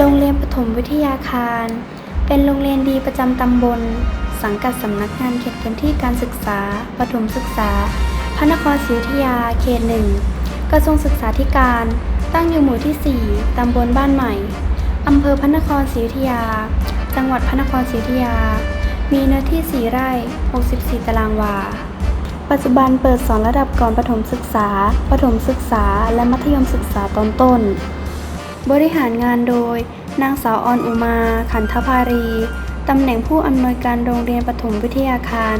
โรงเรียนปฐมวิทยาคาร เป็นโรงเรียนดีประจำตำบล สังกัดสำนักงานเขตพื้นที่การศึกษาประถมศึกษา พระนครศรีอยุธยาเขตหนึ่งกระทรวงศึกษาธิการ ตั้งอยู่หมู่ที่ 4 ตำบลบ้านใหม่อำเภอพระนครศรีอยุธยา จังหวัดพระนครศรีอยุธยา มีเนื้อที่ 4 ไร่ 64 ตารางวา ปัจจุบันเปิดสอนระดับก่อนประถมศึกษา ประถมศึกษา และมัธยมศึกษาตอนต้น บริหารงานโดย นางสาวออนอุมา ขันธภารี ตำแหน่งผู้อำนวยการโรงเรียนประถมวิทยาคาร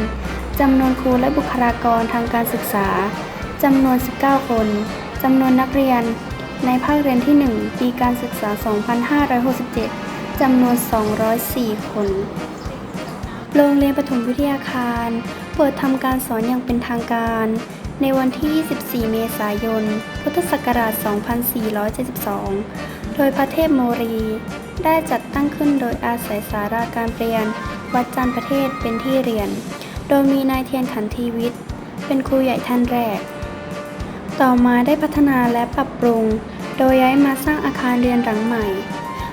จำนวนครูและบุคลากรทางการศึกษาจำนวน 19 คนจำนวนนักเรียน ในภาคเรียนที่ 1 ปีการศึกษา 2567จำนวน 204 คน โรงเรียนประถมวิทยาคาร เปิดทำการสอนอย่างเป็นทางการ ในวันที่ 24 เมษายน พุทธศักราช 2472 โดยพระเทพโมรี ได้จัดตั้งขึ้นโดยอาศัยสาราการเปลี่ยน วัดจันทร์ประเทศเป็นที่เรียน โดยมีนายเทียนขันทีวิทย์ เป็นครูใหญ่ท่านแรก ต่อมาได้พัฒนาและปรับปรุง โดยย้ายมาสร้างอาคารเรียนหลังใหม่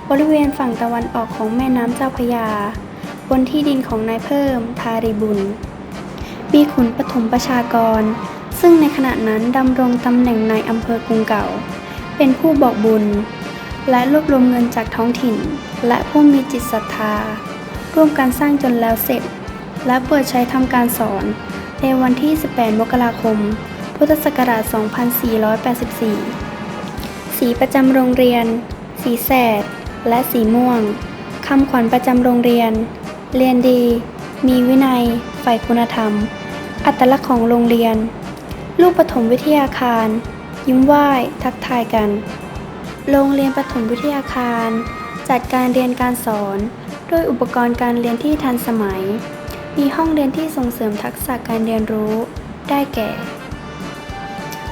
บริเวณฝั่งตะวันออกของแม่น้ำเจ้าพยา บนที่ดินของนายเพิ่ม ทารีบุญ มีขุนปฐมประชากร ซึ่งในขณะนั้นดำรงตำแหน่งนายอำเภอกรุงเก่า เป็นผู้บอกบุญ และรวบรวมเงินจากท้องถิ่น และผู้มีจิตศรัทธา ร่วมกันสร้างจนแล้วเสร็จ และเปิดใช้ทำการสอน ในวันที่ 18 มกราคม พุทธศักราช 2484 สีประจำโรงเรียน สีแสด และสีม่วงคำขวัญประจำโรงเรียน เรียนดี มีวินัยใฝ่คุณธรรม อัตลักษณ์ของโรงเรียน ลูกปฐมวิทยาคาร ยิ้มไหว้ ทักทายกัน โรงเรียนปฐมวิทยาคาร จัดการเรียนการสอน ด้วยอุปกรณ์การเรียนที่ทันสมัย มีห้องเรียนที่ส่งเสริมทักษะการเรียนรู้ ได้แก่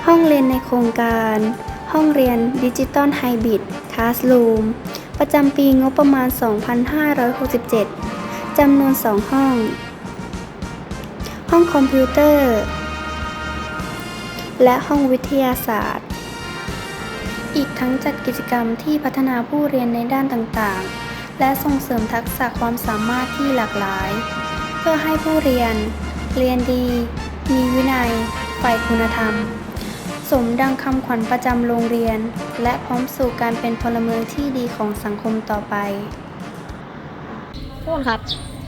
ห้องเรียนในโครงการ ห้องเรียนดิจิตอลไฮบริดคลาสรูมประจำปีงบประมาณ 2567จำนวน 2 ห้อง ห้องคอมพิวเตอร์ และห้องวิทยาศาสตร์ อีกทั้งจัดกิจกรรมที่พัฒนาผู้เรียนในด้านต่างๆ และส่งเสริมทักษะความสามารถที่หลากหลาย เพื่อให้ผู้เรียน เรียนดี มีวินัยใฝ่คุณธรรม สมดังคำขวัญประจำโรงเรียน และพร้อมสู่การเป็นพลเมืองที่ดีของสังคมต่อไปทุกคนครับ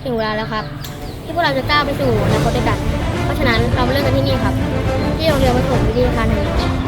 ถึงเวลาแล้วครับ ที่พวกเราจะก้าวไปสู่อนาคตด้วยกัน เพราะฉะนั้นเรามาเริ่มกันที่นี่ครับ ที่โรงเรียนประถมวิทยาคารหนึ่ง